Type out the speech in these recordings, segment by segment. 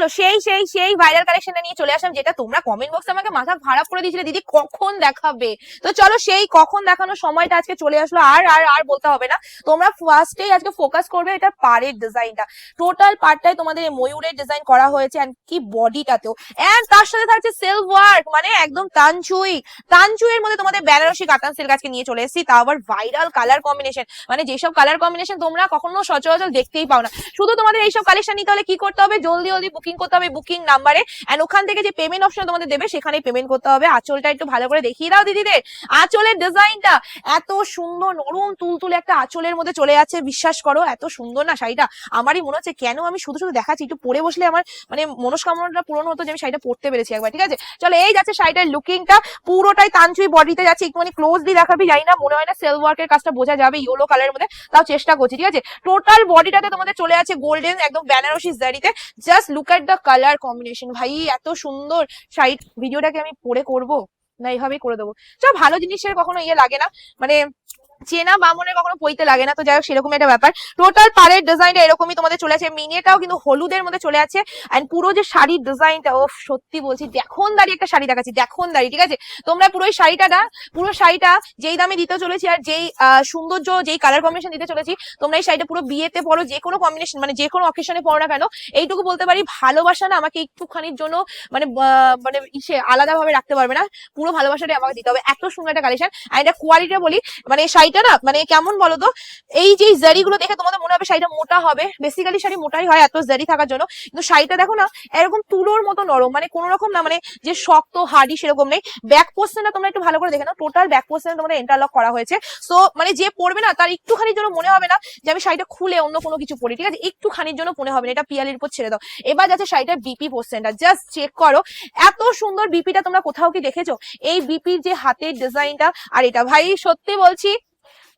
তো সেই সেই সেই ভাইরাল কালেকশনটা নিয়ে চলে আসলাম, যেটা তোমরা কমেন্ট বক্সে আমাকে মাথা খারাপ করে দিয়েছিলে, দিদি কখন দেখাবে? তো চলো সেই কখন দেখানোর সময়টা আজকে চলে আসলো, আর আর আর বলতে হবে না। তোমরা ফার্স্টেই আজকে ফোকাস করবে এটা পাড়ের ডিজাইনটা টোটাল পার্টটাই তোমাদের ময়ূরের ডিজাইন করা হয়েছে এন্ড কি বডিটাতেও এন্ড তার সাথে থাকছে সেলফ ওয়ার্ক মানে একদম তানচুই। তানচুইয়ের মধ্যে তোমাদের বেনারসি কাতান সিল্ক আজকে নিয়ে চলে এসেছি তাও আবার ভাইরাল কালার কম্বিনেশন মানে যেসব কালার কম্বিনেশন তোমরা কখনো সচরাচর দেখতেই পাও না। শুধু তোমাদের এইসব কালেকশন নিতে হলে কি করতে হবে? জলদি জলদি বুকিং করতে হবে বুকিং নাম্বারে এন্ড ওখান থেকে যে পেমেন্ট অপশন তোমাদের দেবে সেখানে পেমেন্ট করতে হবে। আঁচলটা একটু ভালো করে দেখিয়ে দাও দিদিদের। আঁচলের ডিজাইনটা এত সুন্দর, নরম, তুলতুলে একটা আঁচলের মধ্যে চলে যাচ্ছে, বিশ্বাস করো, এত সুন্দর না শাড়িটা। আমারই মনে হচ্ছে কেন আমি শুধু শুধু দেখাচ্ছি, একটু পরে বসলে আমার মানে মনস্কামনাটা পূরণ হতো যে আমি শাড়িটা পরতে পেরেছি একবার, ঠিক আছে? চলো, এই যাচ্ছে শাড়িটার লুকিংটা পুরোটাই তানচুই বডিতে যাচ্ছে, একটুখানি ক্লোজলি দেখাবি, জানি না, মনে হয় না সেল ওয়ার্কের কাজটা বোঝা যাবে ইয়েলো কালারের মধ্যে, তাও চেষ্টা করছি, ঠিক আছে? টোটাল বডিটাতে তোমাদের চলে আছে গোল্ডেন একদম Banarasi জারিতে just look at the colour combination ভাই, এত সুন্দর শাড়ি ভিডিওটাকে আমি পরে করব? না, এইভাবেই করে দেবো। সব ভালো জিনিসের কখনো ইয়ে লাগে না। মানে চেনা বামনের কখনো পইতে লাগে না, তো যাই হোক সেরকম একটা ব্যাপার। টোটাল পাড়ের ডিজাইনটা এরকমই তোমাদের চলে আছে মিনিয়েটাও কিন্তু হলুদের মধ্যে চলে আছে এন্ড পুরো যে শাড়ির ডিজাইনটা ও সত্যি বলছি দেখুন দাঁড়িয়ে একটা শাড়ি দেখাচ্ছি দেখুন দাঁড়িয়ে ঠিক আছে? তোমরা পুরো শাড়িটা না, পুরো শাড়িটা যেই দামে দিতে চলেছি আর যেই সৌন্দর্য, যেই কালার কম্বিনেশন দিতে চলেছি, তোমরা এই শাড়িটা পুরো বিয়েতে পরো, যে কোনো কম্বিনেশন মানে যে কোনো অকেশনে পরো না কেন, এইটুকু বলতে পারি, ভালোবাসা না আমাকে একটুখানির জন্য মানে মানে ইসে আলাদা ভাবে রাখতে পারবে না। পুরো ভালোবাসাটাই আমাকে দিতে হবে। এত সুন্দর একটা কালেকশন আর এটা কোয়ালিটি বলি মানে এই শাড়িটা না মানে কেমন বলো তো এই যে জারি গুলো দেখে তোমাদের মনে হবে শাড়িটা মোটা হবে। বেসিক্যালি শাড়ি মোটাই হয় এত জারি থাকার জন্য। কিন্তু শাড়িটা দেখো না, এরকম তুলোর মতো নরম মানে কোনো রকম না মানে যে শক্ত, হার্ডি সেরকম নেই। ব্যাক পোর্শনটা তোমরা একটু ভালো করে দেখে নাও। টোটাল ব্যাক পোর্শন তোমাদের ইন্টারলক করা হয়েছে। সো মানে যে পড়বে না, তার একটুখানির জন্য মনে হবে না যে আমি শাড়িটা খুলে অন্য কোনো কিছু পরি, ঠিক আছে? একটুখানির জন্য মনে হবে না, এটা পিয়ালির উপর ছেড়ে দাও। এবার যাচ্ছে শাড়িটার বিপি পোর্শনটা জাস্ট চেক করো, এত সুন্দর বিপিটা তোমরা কোথাও কি দেখেছ? এই বিপির যে হাতের ডিজাইনটা আর এটা ভাই সত্যি বলছি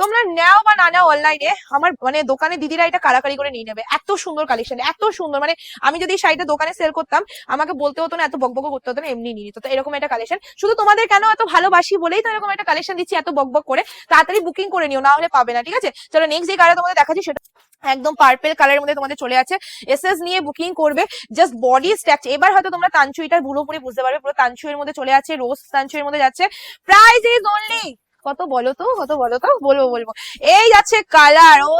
তোমরা নাও বা না নাও অনলাইনে আমার মানে দোকানে দিদিরা এটা কারাকারি করে নিয়ে নেবে। এত সুন্দর কালেকশন এত সুন্দর। মানে আমি যদি শাড়িটা দোকানে সেল করতাম, আমাকে বলতে হতো না, এত বকবক করতে হতো না, এমনি নিয়ে নিত। এরকম একটা কালেকশন শুধু তোমাদের কেন এত ভালোবাসি বলেই তো এরকম একটা কালেকশন দিচ্ছি, এত বকবক করে? তাড়াতাড়ি বুকিং করে নিও, না হলে পাবে না, ঠিক আছে? চলো নেক্সট যে কালার তোমাদের দেখাচ্ছি, সেটা একদম পার্পেল কালারের মধ্যে তোমাদের চলে আছে। এসএস নিয়ে বুকিং করবে জাস্ট বডি স্ট্যাচ এবার হয়তো তোমরা তানচুইটা পুরোপুরি বুঝতে পারবে, পুরো তানচুইয়ের মধ্যে চলে আছে রোজ তানচুইয়ের মধ্যে যাচ্ছে। প্রাইস ইজ অনলি কত বলো তো? কত বলো তো? বলব বলব। এই যাচ্ছে কালার ও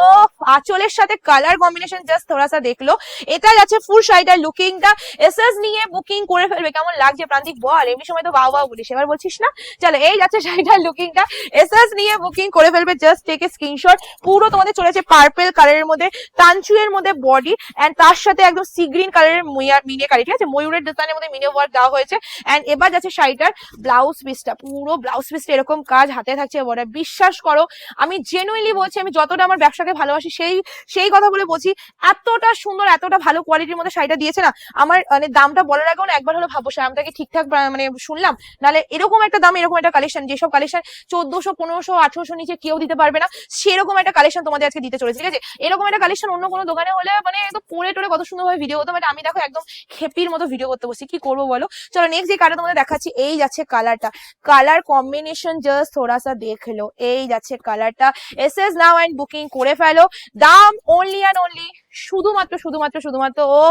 আঁচলের সাথে কালার কম্বিনেশন জাস্ট থোড়াসা দেখল। এটা যাচ্ছে ফুল শাড়িটার লুকিংটা এসএস নিয়ে বুকিং করে ফেলবে। কেমন লাগছে প্রান্তিক? বল, এমনি সময় তো বাবা বলিস। এবার বলছিস না? চলো, এই যাচ্ছে শাড়িটার লুকিংটা এসএস নিয়ে বুকিং করে ফেলবে। জাস্ট টেক এ স্ক্রিনশট পুরো তোমাদের চলেছে পার্পেল কালারের মধ্যে তানচুয়ের মধ্যে বডি এন্ড তার সাথে একদম সি গ্রিন কালারের মিনে কালি ঠিক আছে? ময়ূরের ডিজাইনের মধ্যে মিনে ওয়ার্ক দেওয়া হয়েছে। এন্ড এবার যাচ্ছে শাড়িটার ব্লাউজ পিসটা পুরো ব্লাউজ পিসটা এরকম কাজ হাতে থাকছে বড় বিশ্বাস করো, আমি জেনুইনলি বলছি, আমি যতটা আমার ব্যবসাকে ভালোবাসি, সেই সেই কথা বলে বলছি, এতটা সুন্দর, এতটা ভালো কোয়ালিটির মধ্যে শাড়িটা দিয়েছে না, আমার মানে দামটা বলার আগেও না একবার হলো ভাবো দামটাকে ঠিকঠাক মানে শুনলাম, নাহলে এরকম একটা দাম, এরকম একটা কালেকশন যেসব কালেকশন চোদ্দশো, পনেরোশো, আঠারোশো নিচে কেউ দিতে পারবে না, সেরকম একটা কালেকশন তোমাদের আজকে দিতে চলেছে, ঠিক আছে? এরকম একটা কালেকশন অন্য কোনো দোকানে হলে মানে একদম পরে টোরে কত সুন্দরভাবে ভিডিও হতো বাট আমি দেখো একদম খেপির মতো ভিডিও করতে বসছি, কি করব বলো? চলো নেক্সট যে কালার তোমাদের দেখাচ্ছি, এই যাচ্ছে কালারটা কালার কম্বিনেশন জাস্ট থোড়াসা দেখল এই যাচ্ছে কালারটা S S now and booking করে ফেলো। দাম অনলি অ্যান্ড অনলি শুধুমাত্র শুধুমাত্র শুধুমাত্র ও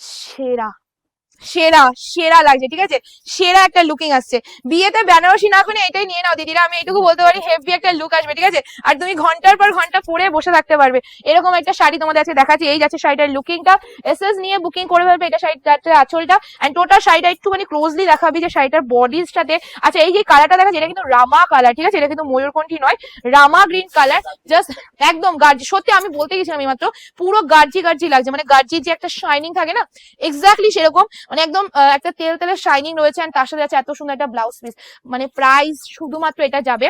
সেরা। সেরা সেরা লাগছে, ঠিক আছে? সেরা একটা লুকিং আসছে। বিয়েতে বেনারসি না করে এটাই নিয়ে নাও, দিদিরা, আমি এইটুকু বলতে পারি হেভি একটা লুক আসবে, ঠিক আছে? আর তুমি ঘণ্টার পর ঘণ্টা পরে বসে থাকতে পারবে। এরকম একটা শাড়ি তোমাদের আজকে দেখাচ্ছি, এই যাচ্ছে শাড়িটার লুকিংটা এস এস নিয়ে বুকিং করে ফেলবে এটা শাড়িটার আঁচলটা। এন্ড টোটাল শাড়িটা একটুখানি ক্লোজলি দেখাবি যে শাড়িটার বডির সাথে আচ্ছা এই যে কালারটা দেখাচ্ছে, এটা কিন্তু রামা কালার ঠিক আছে? এটা কিন্তু ময়ূরকণ্ঠী নয়, রামা গ্রিন কালার জাস্ট একদম গার্জি, সত্যি আমি বলতে গেছিলাম মাত্র পুরো গার্জি গার্জি লাগছে মানে গার্জির যে একটা শাইনিং থাকে না এক্স্যাক্টলি সেরকম। মানে একদম একটা তেল তেলের শাইনিং রয়েছে অ্যান্ড তার সাথে আছে এত সুন্দর একটা ব্লাউজ পিস মানে প্রাইস শুধুমাত্র এটা যাবে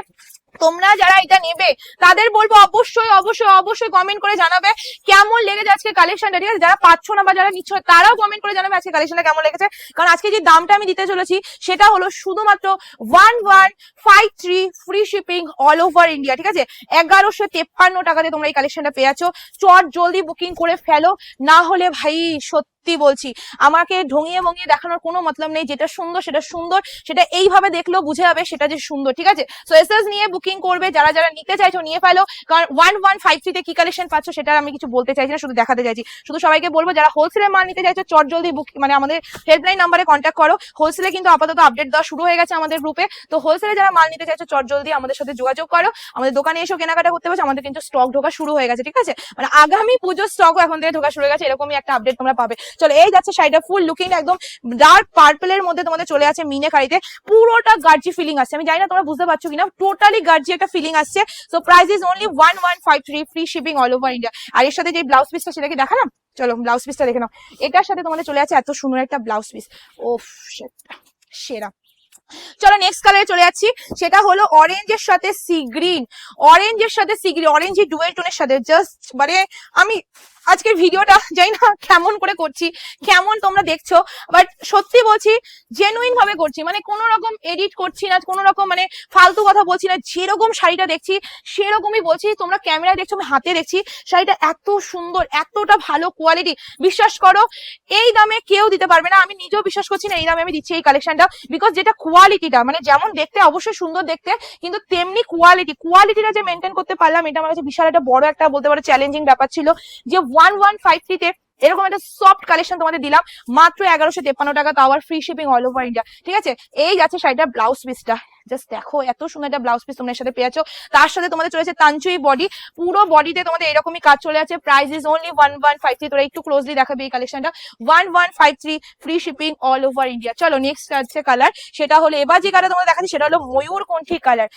তোমরা যারা এটা নেবে, তাদের বলব অবশ্যই অবশ্যই অবশ্যই কমেন্ট করে জানাবে কেমন লেগেছে আজকে কালেকশনটা ঠিক আছে? যারা পাচ্ছ না বা যারা নিচ্ছ তারাও কমেন্ট করে জানাবে আজকে কালেকশনটা কেমন লেগেছে। কারণ আজকে যে দামটা আমি দিতে চলেছি, সেটা হলো শুধুমাত্র one one five three free shipping all over India ঠিক আছে? এগারোশো তেপ্পান্ন টাকাতে তোমরা এই কালেকশনটা পেয়েছ। চট জলদি বুকিং করে ফেলো। না হলে ভাই, সত্যি বলছি, আমাকে ঢঙিয়ে মঙিয়ে দেখানোর কোনো মতলব নেই। যেটা সুন্দর, সেটা সুন্দর, সেটা এইভাবে দেখলেও বুঝে যাবে সেটা যে সুন্দর, ঠিক আছে? সো এস নিয়ে বুকিং করবে, যারা যারা নিতে চাইছো নিয়ে ফেলো। কারণ ওয়ান ওয়ান ফাইভ থ্রিতে কি কালেকশন পাচ্ছ সেটা আমি কিছু বলতে চাইছি না, শুধু দেখাতে চাইছি। শুধু সবাইকে বলব, যারা হোলসেলে মাল নিতে চাইছো, চট জলদি বুক মানে আমাদের হেল্পলাইন নাম্বারে কন্ট্যাক্ট করো। হোলসেলে কিন্তু আপাতত আপডেট দেওয়া শুরু হয়ে গেছে আমাদের গ্রুপে তো হোলসেলে যারা মাল নিতে চাইছো, চট জলদি আমাদের সাথে যোগাযোগ করো। আমাদের দোকানে এসেও কেনাকাটা করতে পারছ, আমাদের কিন্তু স্টক ঢোকা শুরু হয়ে গেছে, ঠিক আছে? মানে আগামী পুজোর স্টকও এখন থেকে ঢোকা শুরু হয়ে গেছে, এরকমই একটা আপডেট তোমরা পাবে। চলো, এই যাচ্ছে শাড়িটা ফুল লুকিং একদম ডার্ক পার্পলের মধ্যে তোমাদের চলে আছে মিনে কারিতে পুরোটা গার্জি ফিলিং আসছে। আমি জানি না তোমরা বুঝতে পারছ কিনা টোটালি গার্জি একটা ফিলিং আসছে। So price is only one one five three free shipping all over India আর এর সাথে যে ব্লাউজ পিসটা সেটাকে দেখালাম? চলো ব্লাউজ পিসটা দেখে নাও। এটার সাথে তোমাদের চলে আছে এত সুন্দর একটা ব্লাউজ পিস ও সেরা। চলো নেক্সট কালারে চলে যাচ্ছি। সেটা হলো অরেঞ্জের সাথে সি গ্রিন অরেঞ্জের সাথে সি গ্রিন অরেঞ্জ ডুয়েল টোনের সাথে জাস্ট মানে আমি আজকের ভিডিওটা জানি না কেমন করে করছি, কেমন তোমরা দেখছ বাট সত্যি বলছি জেনুইন ভাবে করছি মানে কোনো রকম এডিট করছি না, কোনো রকম মানে ফালতু কথা বলছি না, যেরকম শাড়িটা দেখছি, সেরকমই বলছি, তোমরা ক্যামেরায় দেখছ, আমি হাতে দেখছি, শাড়িটা এত সুন্দর, এতটা ভালো কোয়ালিটি বিশ্বাস করো, এই দামে কেউ দিতে পারবে না, আমি নিজেও বিশ্বাস করছি না, এই দামে আমি দিচ্ছি এই কালেকশনটা বিকজ যেটা কোয়ালিটিটা মানে যেমন দেখতে অবশ্যই সুন্দর দেখতে, কিন্তু তেমনি কোয়ালিটি কোয়ালিটিটা যে মেনটেন করতে পারলাম, এটা আমার কাছে বিশাল একটা বড় একটা বলতে পারো চ্যালেঞ্জিং ব্যাপার ছিল, যে ওয়ান ওয়ান ফাইভ এরকম একটা সফট কালেকশন তোমাদের দিলাম। মাত্র এগারোশো তেপ্পান্ন টাকা, তাও আবার free shipping all over India ঠিক আছে? এই যাচ্ছে শাড়িটার ব্লাউজ পিসটা জাস্ট দেখো, এত সুন্দর একটা ব্লাউজ পিস তোমরা সাথে পেয়েছ। তার সাথে তোমাদের চলেছে তাঞ্চুই বডি পুরো বডিতে তোমাদের এরকমই কাজ চলে আছে। Price is only one one five three তোরা একটু ক্লোজলি দেখাবে এই কালেকশনটা one one five three free shipping all over India চলো নেক্সট আছে কালার সেটা হলো, এবার যে কালার তোমাদের দেখাচ্ছি, সেটা হলো ময়ূর কণ্ঠী কালার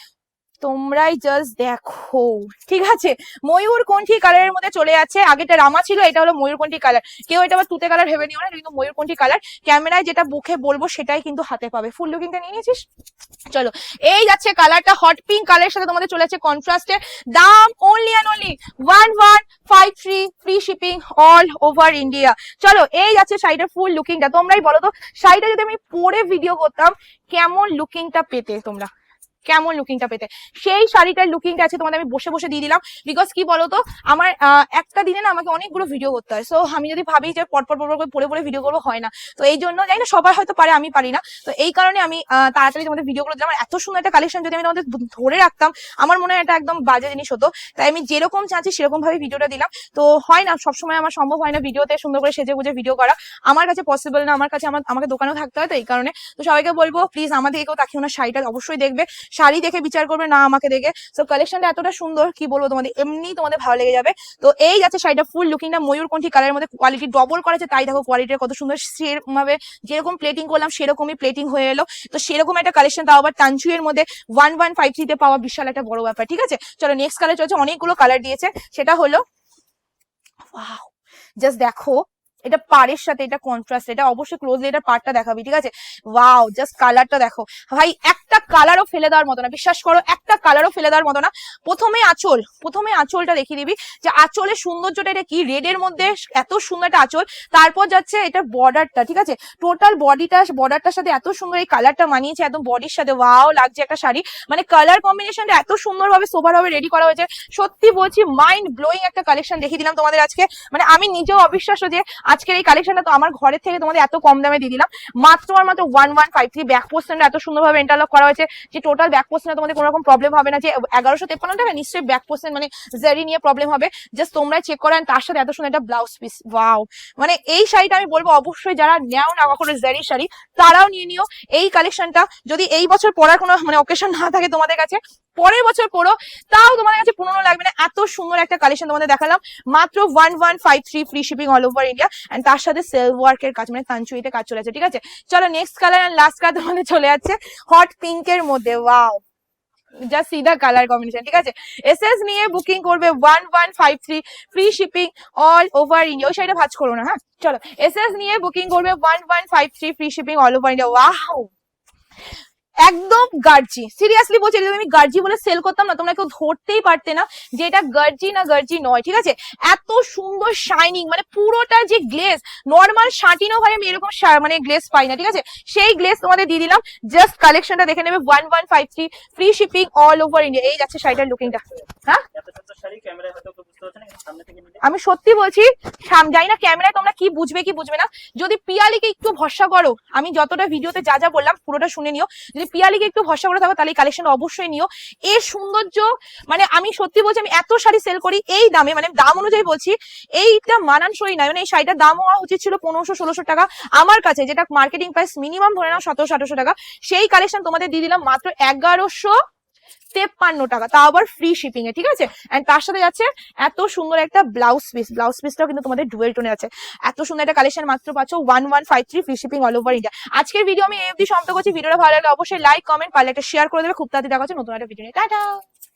তোমরাই জাস্ট দেখো, ঠিক আছে? ময়ূর কণ্ঠী কালারের মধ্যে চলে যাচ্ছে আগেটা রামা ছিল, এটা হলো ময়ূর কণ্ঠী কালার কেউ এটা আবার তুতে কালার ভেবে নিও না কিন্তু ময়ূর কণ্ঠী কালার ক্যামেরায় যেটা বুকে বলব, সেটাই কিন্তু হাতে পাবে। ফুল লুকিংটা নিয়ে নিয়েছিস? চলো, এই যাচ্ছে কালারটা হট পিঙ্ক কালারের সাথে তোমাদের চলে যাচ্ছে কন্ট্রাস্টে দাম only and only one one five three free shipping all over India চলো, এই যাচ্ছে শাড়িটার ফুল লুকিংটা তোমরাই বলো তো শাড়িটা যদি আমি পরে ভিডিও করতাম, কেমন লুকিংটা পেতে তোমরা? কেমন লুকিংটা পেতে। সেই শাড়িটার লুকিংটা আছে, তোমাদের আমি বসে বসে দিয়ে দিলাম। বিকজ কি বলতো, আমার একটা দিনে না আমাকে অনেকগুলো ভিডিও করতে হয়। সো আমি যদি ভাবি যে পরপর পরপর করে পড়ে পড়ে ভিডিও করব, হয় না। তো এই জন্য জানি না সবাই হয়তো পারে, আমি পারি না। তো এই কারণে আমি তাড়াতাড়ি তোমাদের ভিডিওগুলো দিলাম। এত সুন্দর একটা কালেকশন যদি আমি তোমাদের ধরে রাখতাম, আমার মনে হয় এটা একদম বাজে জিনিস হতো। তাই আমি যেরকম চাচ্ছি সেরকম ভাবে ভিডিওটা দিলাম। তো হয় না, সবসময় আমার সম্ভব হয় না ভিডিওতে সুন্দর করে সেজে গুজে ভিডিও করা। আমার কাছে পসিবল না, আমার কাছে আমার, আমাকে দোকানেও থাকতে হয়, তো এই কারণে। তো সবাইকে বলব প্লিজ আমাদের কেউ তাকিয়ে না, শাড়িটা অবশ্যই দেখবে। শাড়ি দেখে বিচার করবে, না আমাকে দেখে। তো কালেকশনটা এতটা সুন্দর, কি বলব তোমাদের, এমনি তোমাদের ভালো লেগে যাবে। তো এই যাচ্ছে শাড়িটা ফুল লুকিংটা ময়ূরকণ্ঠী কালারের মধ্যে কোয়ালিটি ডবল করেছে, তাই দেখো কোয়ালিটিটা কত সুন্দর। সেরকম ভাবে যেরকম প্লেটিং করলাম, সেরকমই প্লেটিং হয়ে এলো। তো সেরকম একটা কালেকশন তাও আবার তানচুয়ের মধ্যে ওয়ান ওয়ান ফাইভ থ্রিতে পাওয়া বিশাল একটা বড় ব্যাপার, ঠিক আছে? চলো নেক্সট কালার চলছে, অনেকগুলো কালার দিয়েছে। সেটা হলো জাস্ট দেখো এটা পাড়ের সাথে, এটা কন্ট্রাস্ট এটা অবশ্যই ক্লোজলি এটা পাড়টা দেখাবি, ঠিক আছে? ওয়াও জাস্ট কালারটা দেখো। ভাই, একটা কালারও ফেলে দেওয়ার মতো না, বিশ্বাস করো, একটা কালারও ফেলে দেওয়ার মতো না। প্রথমে আঁচল, প্রথমে আঁচলটা দেখিয়ে দিবি, যে আঁচলের সৌন্দর্যটা এটা কি? রেড এর মধ্যে এত সুন্দর একটা আঁচল, তারপর যাচ্ছে এটা বর্ডারটা ঠিক আছে? টোটাল বডিটা বর্ডারটার সাথে এত সুন্দর এই কালারটা মানিয়েছে, একদম বডির সাথে। ওয়াও লাগছে একটা শাড়ি। মানে কালার কম্বিনেশনটা এত সুন্দরভাবে সোভার ভাবে রেডি করা হয়েছে। সত্যি বলছি মাইন্ড ব্লোয়িং একটা কালেকশন দেখিয়ে দিলাম তোমাদের আজকে। মানে আমি নিজেও অবিশ্বাস্য যে আজকের এই কালেকশনটা তো আমার ঘরের থেকে তোমাদের এত কম দামে দিয়ে দিলাম। মাত্র আর মাত্র one one five three back পোস্টটা এত সুন্দরভাবে ইন্টারলক করা হয়েছে যে টোটাল ব্যাক পোস্টে তোমাদের কোনো রকম প্রবলেম হবে না যে এগারোশো তেপ্পান্ন টাকা নিশ্চয়ই ব্যাক পোস্টে মানে জারি নিয়ে প্রবলেম হবে। জাস্ট তোমরা চেক করেন তার সাথে এত সুন্দর একটা ব্লাউজ পিস ওয়াও মানে এই শাড়িটা আমি বলব অবশ্যই যারা নেও না কখনো জারি শাড়ি, তারাও নিয়ে নিও। এই কালেকশনটা যদি এই বছর পরার কোনো মানে অকেশন না থাকে তোমাদের কাছে পরের বছর পরো তাও তোমাদের কাছে পুরনো লাগবে না। এত সুন্দর একটা কালেকশন তোমাদের দেখালাম। মাত্র one one five three free shipping all over India and তার সাথে সেলফ ওয়ার্কের কাজ মানে তানচুইতে কাজ চলে আছে ঠিক আছে? চলো next colour and last colour তোমাদের চলে যাচ্ছে হট পিঙ্কের মধ্যে ওয়াও যা সিধা কালার কম্বিনেশন ঠিক আছে? এসএস নিয়ে বুকিং করবে one one five three free shipping all over India ওই সাইডে ভাজ করো না হ্যাঁ? চলো এসএস নিয়ে বুকিং করবে one one five three free shipping all over India wow একদম গার্জি। সিরিয়াসলি বলছি যদি আমি গার্জি বলে সেল করতাম না, তোমরা কেউ ধরতেই পারতে না যে এটা গার্জি না গার্জি নয়, ঠিক আছে? এত সুন্দর শাইনিং মানে পুরোটা যে গ্লেজ নর্মাল শাটিনও ভাই আমি এরকম মানে গ্লেজ পাই না, ঠিক আছে? সেই গ্লেজ তোমাদের দিয়ে দিলাম জাস্ট কালেকশনটা দেখে নেবে one one five three free shipping all over India এই যাচ্ছে শাড়িটার লুকিংটা হ্যাঁ? আমি সত্যি বলছি জানি না ক্যামেরায় তোমরা কি বুঝবে কি বুঝবে না। যদি পিয়ালিকে একটু ভরসা করো, আমি যতটা ভিডিওতে যা যা বললাম, পুরোটা শুনে নিও। যদি পিয়ালিকে একটু ভরসা করে থাকো, তাহলে কালেকশন অবশ্যই নিও। এর সৌন্দর্য মানে আমি সত্যি বলছি, আমি এত শাড়ি সেল করি এই দামে মানে দাম অনুযায়ী বলছি, এইটা মানানসই নয়। মানে এই শাড়িটার দাম হওয়া উচিত ছিল পনেরোশো, ষোলোশো টাকা। আমার কাছে যেটা মার্কেটিং প্রাইস মিনিমাম ধরে নাও সতেরোশো, আঠারোশো টাকা, সেই কালেকশন তোমাদের দিয়ে দিলাম মাত্র এগারোশো তেপ্পান্ন টাকা। তাও আবার ফ্রি শিপিং এ, ঠিক আছে? এন্ড তার সাথে যাচ্ছে এত সুন্দর একটা ব্লাউজ পিস ব্লাউজ পিসটাও কিন্তু তোমাদের ডুয়েল টোনে আছে। এত সুন্দর একটা কালেকশন মাত্র পাচ্ছ one one five three free shipping all over India আজকের ভিডিও আমি এই অবধি সমাপ্ত করছি। ভিডিওটা ভালো লাগলে অবশ্যই লাইক কমেন্ট পারলে একটা শেয়ার করে দেবে। খুব তাড়াতাড়ি দেখা হচ্ছে নতুন একটা ভিডিও নিয়ে। টাটা!